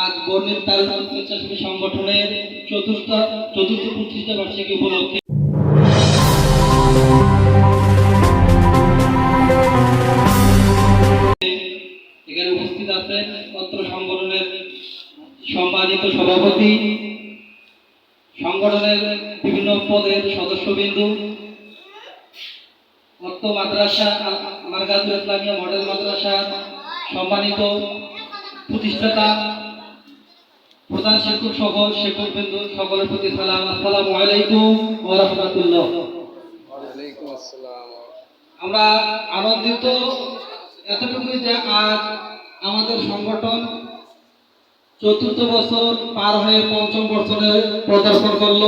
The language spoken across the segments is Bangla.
আজ বর্ণের তারুণ স্বেচ্ছাসেবী সংগঠনের চতুর্থ চতুর্থ প্রতিষ্ঠা বার্ষিকী উপলক্ষে এখানে উপস্থিত আছেন অত্র সংগঠনের সম্মানিত সভাপতি, সংগঠনের বিভিন্ন পদের সদস্যবিন্দু অত্র মাদ্রাসা আমার গাজুল ইসলামিয়া মডেল মাদ্রাসা সম্মানিত প্রতিষ্ঠাতা প্রধান শিক্ষক সহ শিক্ষক বিন্দু সকলের প্রতি সালাম। আসসালামু আলাইকুম ওয়া রাহমাতুল্লাহ। আমরা আনন্দিত এতটুকুই যে আজ আমাদের সংগঠন চতুর্থ বছর পার হয়ে পঞ্চম বছরে প্রদর্শন করল।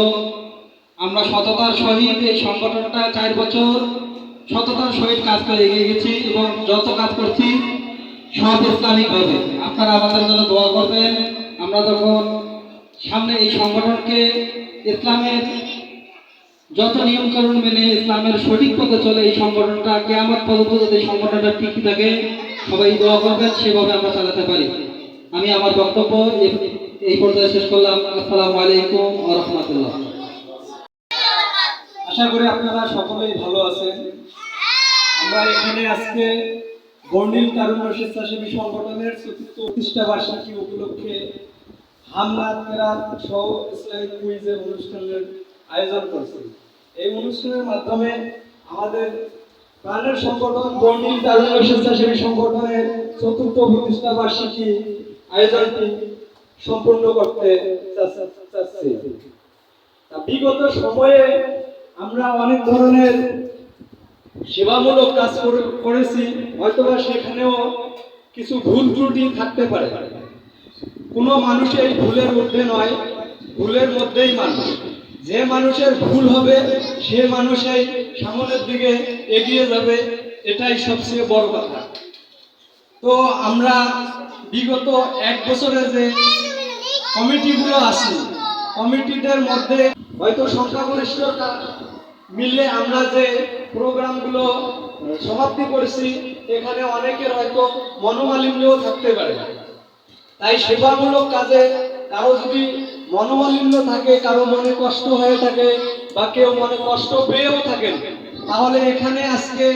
আমরা সততার সহিত এই সংগঠনটা চার বছর সততার সহিত কাজ করে এগিয়ে গেছি এবং যত কাজ করছি সব ইসলামিকভাবে। আপনারা আমাদের জন্য দোয়া করবেন। আমরা যখন সামনে এই সংগঠনকে ইসলামের যত নিয়ম কানুন মেনে ইসলামের সঠিক পথে চলে এই সংগঠনটা, কেয়ামত পর্যন্ত যাতে এই সংগঠনটা টিকে থাকে, সবাই দোয়া করবেন, সেভাবে আমরা চালাতে পারি। আমি আমার বক্তব্য এই পর্যায়ে শেষ করলাম। আসসালামু আলাইকুম রাহমাতুল্লাহ। আশা করি আপনারা সকলেই ভালো আছেন। আমরা এখানে আজকে বর্ণিল তারুণ্য স্বেচ্ছাসেবী সংগঠনের চতুর্থ প্রতিষ্ঠা বার্ষিকী উপলক্ষে হামনাথ কেরাত সহ ইসলামিক কুইজের অনুষ্ঠানের আয়োজন করছি। এই অনুষ্ঠানের মাধ্যমে আমাদের প্রাণের সংগঠন বর্ণিল তারুণ্য স্বেচ্ছাসেবী সংগঠনের চতুর্থ প্রতিষ্ঠা বার্ষিকী আয়োজনটি সম্পূর্ণ করতে চাচ্ছি- বিগত সময়ে আমরা অনেক ধরনের সেবামূলক কাজ করে- করেছি, হয়তোবা সেখানেও কিছু ভুল ত্রুটি থাকতে পারে। কোনো মানুষ এই ভুলের ঊর্ধ্বে নয়, ভুলের মধ্যেই মানুষ। যে মানুষের ভুল হবে, সে মানুষই সামনের দিকে এগিয়ে যাবে, এটাই সবচেয়ে বড় কথা। তো আমরা বিগত এক বছরে যে কমিটিগুলো আছে, কমিটিদের মধ্যে হয়তো সংখ্যাগরিষ্ঠতা মিলে আমরা যে প্রোগ্রামগুলো সমাপ্তি করেছি, এখানে অনেকের হয়তো মনোমালিন্যও থাকতে পারে। তাই সেবামূলক কাজে কারও যদি মনোমালিন্য থাকে, কারও মনে কষ্ট হয়ে থাকে বা কেউ মনে কষ্ট পেয়েও থাকেন, তাহলে এখানে আজকে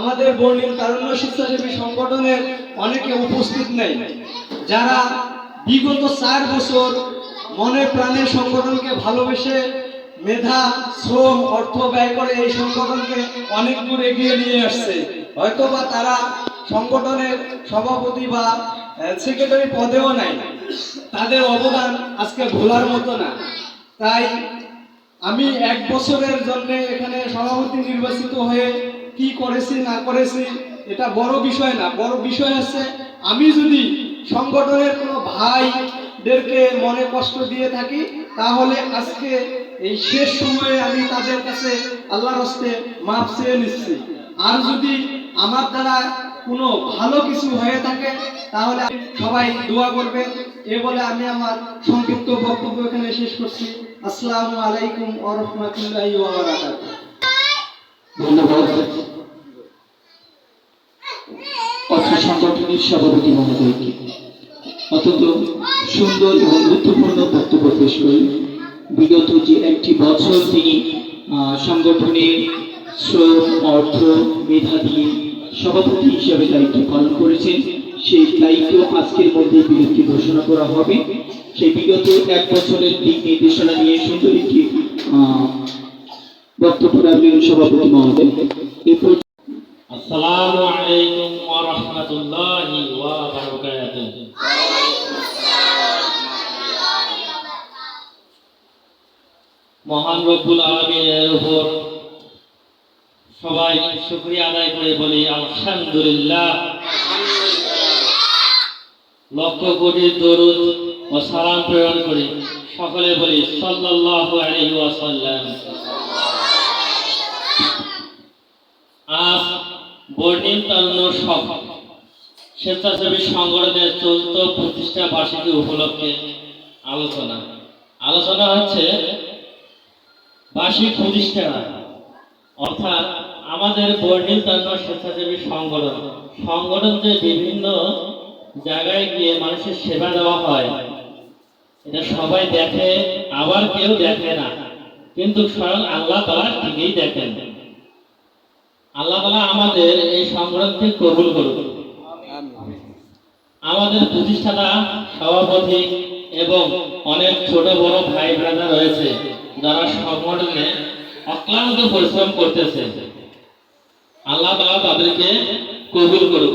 আমাদের বর্ণিল তারুণ্য স্বেচ্ছাসেবী সংগঠনের অনেকে উপস্থিত নেই। যারা বিগত চার বছর মনে প্রাণে সংগঠনকে ভালোবেসে মেধা, শ্রম, অর্থ ব্যয় করে এই সংগঠনকে অনেক দূর এগিয়ে নিয়ে আসছে। হয়তোবা তারা সংগঠনের সভাপতি বা সেক্রেটারি পদেও নাই। তাদের অবদান আজকে ভোলার মতো না। তাই আমি এক বছরের জন্য এখানে সভাপতি নির্বাচিত হয়ে কি করেছি, না করেছি, এটা বড় বিষয় না। বড় বিষয় হচ্ছে, আমি যদি সংগঠনের কোনো ভাইদেরকে মনে কষ্ট দিয়ে থাকি, তাহলে আজকে এই শেষ সময়ে আমি তাদের কাছে আল্লাহর হস্তে মাপ চেয়ে নিচ্ছি। আর যদি আমার দ্বারা কোনো ভালো কিছু হয়ে থাকে, তাহলে সবাই দোয়া করবে। এ বলে আমি আমার সংক্ষিপ্ত বক্তব্য এখানে শেষ করছি। আসসালামু আলাইকুম বারাকাতুহু। ধন্যবাদ। সভাপতি মহোদয়কে। অত্যন্ত সুন্দর এবং গুরুত্বপূর্ণ বক্তব্য পেশ বিগত যে একটি বছর তিনি সংগঠনের শ্রম, অর্থ মেধা দিয়ে সভাপতি হিসেবে দায়িত্ব পালন করেছেন। সেই দায়িত্ব আজকের মধ্যে বিরতি ঘোষণা করা হবে। সেই বিগত এক বছরের দিক নির্দেশনা নিয়ে সুন্দর একটি বক্তব্য রাখলেন সভাপতি মহোদয়। এরপর আসসালামু মহান রব্বুল আলামিনের উপর সবাই শুকরিয়া আদায় করে বলি, আলহামদুলিল্লাহ। লক্ষ কোটি দরুদ ও সালাম প্রেরণ করি। সকলে বলি, সাল্লাল্লাহু আলাইহি ওয়াসাল্লাম। আজ বর্ণিল তারুণ্য সব স্বেচ্ছাসেবী সংগঠনের চতুর্থ প্রতিষ্ঠা বার্ষিকী উপলক্ষে আলোচনা। আলোচনা হচ্ছে বার্ষিক প্রতিষ্ঠা। অর্থাৎ আমাদের বর্ণিল তারুণ্য স্বেচ্ছাসেবী সংগঠন। সংগঠন যে বিভিন্ন জায়গায় গিয়ে মানুষের সেবা দেওয়া হয়, এটা সবাই দেখে, আবার কেউ দেখে না। কিন্তু স্বয়ং আল্লাহ তালা ঠিকই দেখেন। আল্লাহ তালা আমাদের এই সংগ্রামকে কবুল করুন। আমাদের প্রতিষ্ঠাতা, সভাপতি এবং অনেক ছোট বড় ভাই ব্রাদার রয়েছে, যারা সংগঠনে অক্লান্ত পরিশ্রম করতেছে। আল্লাহ তাআলা তাদেরকে কবুল করুক।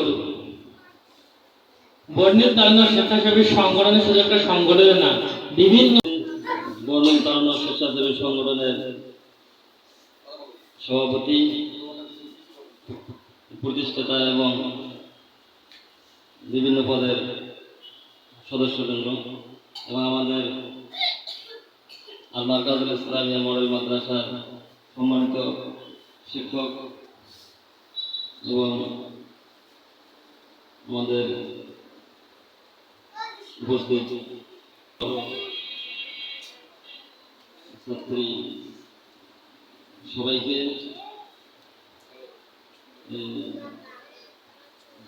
বর্ণিত তারুণ্য স্বেচ্ছাসেবী সংগঠনের একটা সংগঠনের না, বিভিন্ন বর্ণিত স্বেচ্ছাসেবী সংগঠনের সভাপতি, প্রতিষ্ঠাতা এবং বিভিন্ন পদের সদস্যবৃন্দ এবং আমাদের আল মার্কাজুল ইসলামিয়া মডেল মাদ্রাসার সম্মানিত শিক্ষক এবং আমাদের উপস্থিত ছাত্রী সবাইকে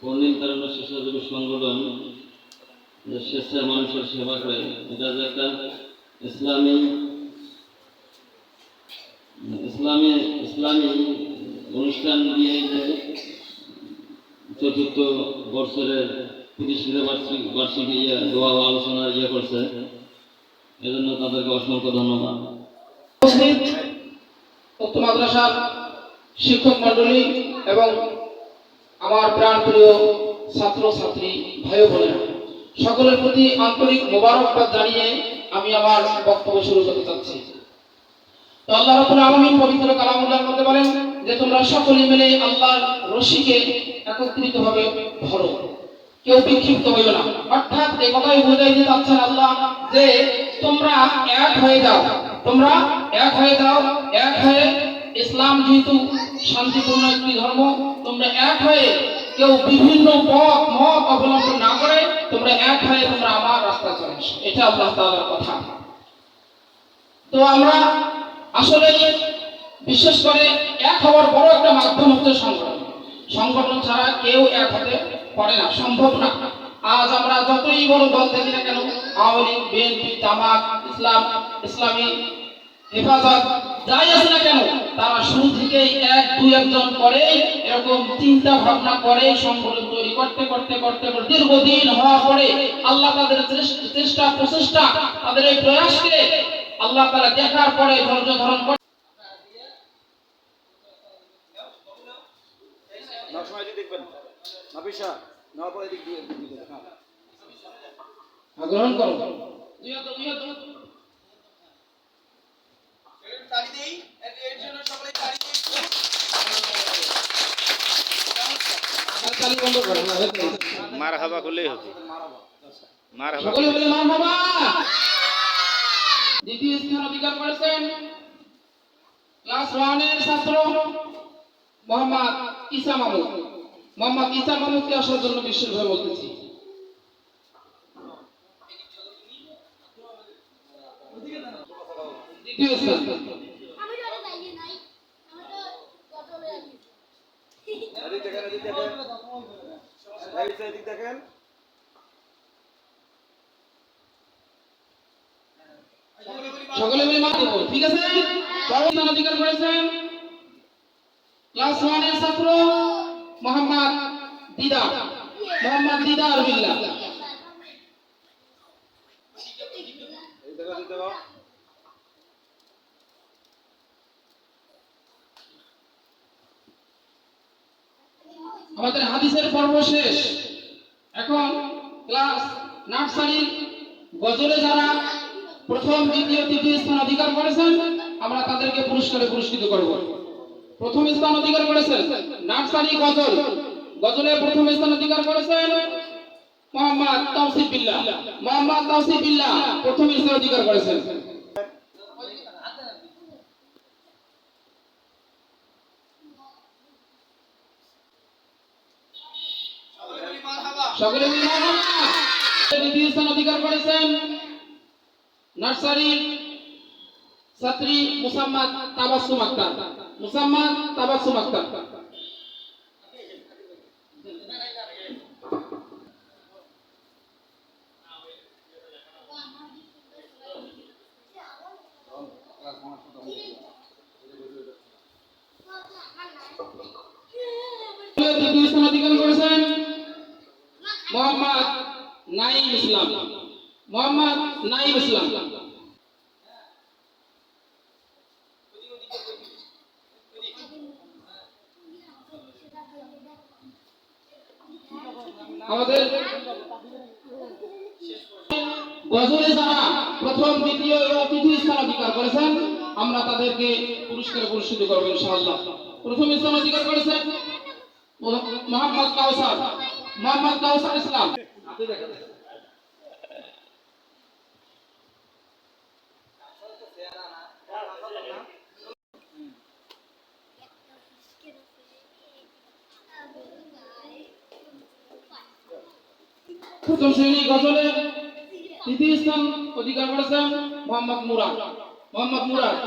বর্ণিল তারুণ্য স্বেচ্ছাসেবী সংগঠন স্বেচ্ছায় মানুষের সেবা করে, এটা যে একটা ইসলামী ইসলামী ইসলামী অনুষ্ঠান দিয়ে যে চতুর্থ বছরের প্রতিষ্ঠিত বার্ষিক বার্ষিক ইয়ে দোয়া আলোচনা ইয়ে করছে। এজন্য তাদেরকে অসংখ্য ধন্যবাদ। উপস্থিত মাদ্রাসার শিক্ষক মণ্ডলী এবং আমার প্রাণপ্রিয় ছাত্র, ছাত্রী, ভাই বোনেরা, সকলের প্রতি আন্তরিক মোবারকবাদ জানিয়ে আমি আমার বক্তব্য শুরু করতে চাচ্ছি। তো আল্লাহ রাব্বুল আলামিন পবিত্র কালামুল্লাহর মধ্যে বলেন যে তোমরা সকলে মিলে আল্লাহর রশিকে একত্রিতভাবে ধরো। কেউ বিক্ষিপ্ত হইও না। অর্থাৎ এই কথাই বোঝাই দিতে চাচ্ছেন আল্লাহ যে তোমরা এক হয়ে যাও। তোমরা এক হয়ে যাও। এক হয়ে ইসলাম যেহেতু শান্তিপূর্ণ একটি ধর্ম, তোমরা এক হয়ে কেউ বিভিন্ন পথ, মত অবলম্বন না করে তোমরা এক হয়ে তোমরা আমার রাস্তা চলে এটা আল্লাহ তাআলার কথা। তো আমরা আসলে বিশেষ করে এক হওয়ার বড় একটা মাধ্যম হচ্ছে সংগঠন। সংগঠন ছাড়া কেউ এক হতে পারে না, সম্ভব না। আজ আমরা যতই বড় দল দেখি না কেন, আওয়ামী লীগ, বিএনপি, জামাত, ইসলাম, ইসলামী, হেফাজত, যাই আছে না কেন, তারা শুরু থেকেই এক, দুই একজন করে এরকম চিন্তা ভাবনা করে সংগঠন তৈরি করতে করতে করতে করতে দীর্ঘদিন হওয়ার পরে আল্লাহ তাদের চেষ্টা, প্রচেষ্টা, তাদের এই প্রয়াসকে আল্লাহ তারা দেখার পরে ধৈর্য ধারণ করে গ্রহণ। মার হাবা করলেই হবে মার হাবা। সকলে বলে মার বাবা দ্বিতীয় স্থান অধিকার করেছেন ক্লাস ওয়ানের ছাত্র মোহাম্মদ ইসা মামুদ মোহাম্মদ ইসা মামুদকে আসার জন্য বিশেষভাবে বলতেছি। দ্বিতীয় স্থান আমি তো এটা যাইয়ে নাই আমি তো কত লয়ে আছি এদিক দেখেন এদিক দেখেন নাফিসা এদিক দেখেন সকলে মিলে মার দেবো ঠিক আছে পরবর্তী স্থান অধিকার করেছেন ক্লাস ওয়ানের ছাত্র মোহাম্মদ দিদার মোহাম্মদ দিদার দেখো আমাদের হাদিসের পর্ব শেষ। এখন ক্লাস নার্সারি গজলে যারা প্রথম, দ্বিতীয়, তৃতীয় স্থান অধিকার করেছেন, আমরা তাদেরকে পুরস্কারে পুরস্কৃত করব। প্রথম স্থান অধিকার করেছেন নার্সারি গজল। গজলে প্রথম স্থান অধিকার করেছেন মোহাম্মদ তাওসিফ বিল্লাহ। মোহাম্মদ তাওসিফ বিল্লাহ প্রথম স্থান অধিকার করেছেন। সকলে দ্বিতীয় স্থান অধিকার করেছেন নার্সারির ছাত্রী মুসাম্মাদ তাবাসসুম আক্তার। মুসাম্মা তাবাসুম আক্তার। অধিকার করেছেন মোহাম্মদ নাইম ইসলাম। মোহাম্মদ নাইম ইসলাম। আমাদের গজলে যারা প্রথম, দ্বিতীয় এবং তৃতীয় স্থান অধিকার করেছেন, আমরা তাদেরকে পুরস্কার পুরস্কৃত করব ইনশাআল্লাহ। প্রথম স্থান অধিকার করেছেন মোহাম্মদ কাউসার মোহাম্মদ কাউসার ইসলাম। প্রথম শ্রেণি গজলে তৃতীয় স্থান অধিকার করেছেন মোহাম্মদ মুরাদ। মোহাম্মদ মুরাদ